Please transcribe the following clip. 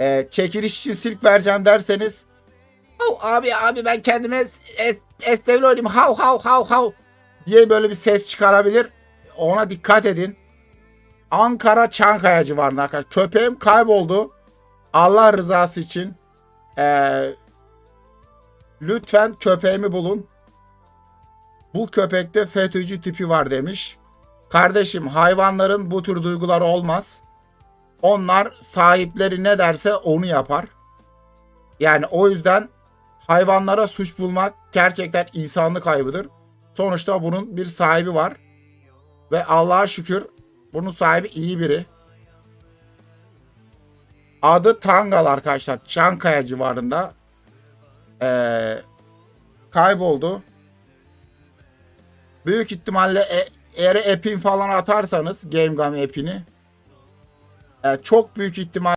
e, çekiliş için silk vereceğim derseniz Hav abi abi ben kendime es, es, esnevli oynayayım hav hav hav hav diye böyle bir ses çıkarabilir. Ona dikkat edin. Ankara Çankaya civarında arkadaşlar. Köpeğim kayboldu. Allah rızası için eee, lütfen köpeğimi bulun. Bu köpekte FETÖ'cü tipi var demiş. Kardeşim hayvanların bu tür duyguları olmaz. Onlar sahipleri ne derse onu yapar. Yani o yüzden hayvanlara suç bulmak gerçekten insanlık kaybıdır. Sonuçta bunun bir sahibi var. Ve Allah'a şükür bunun sahibi iyi biri. Adı Tangal arkadaşlar. Çankaya civarında. Ee, kayboldu. Büyük ihtimalle e, eğer app'in falan atarsanız Game Gum app'ini e, çok büyük ihtimal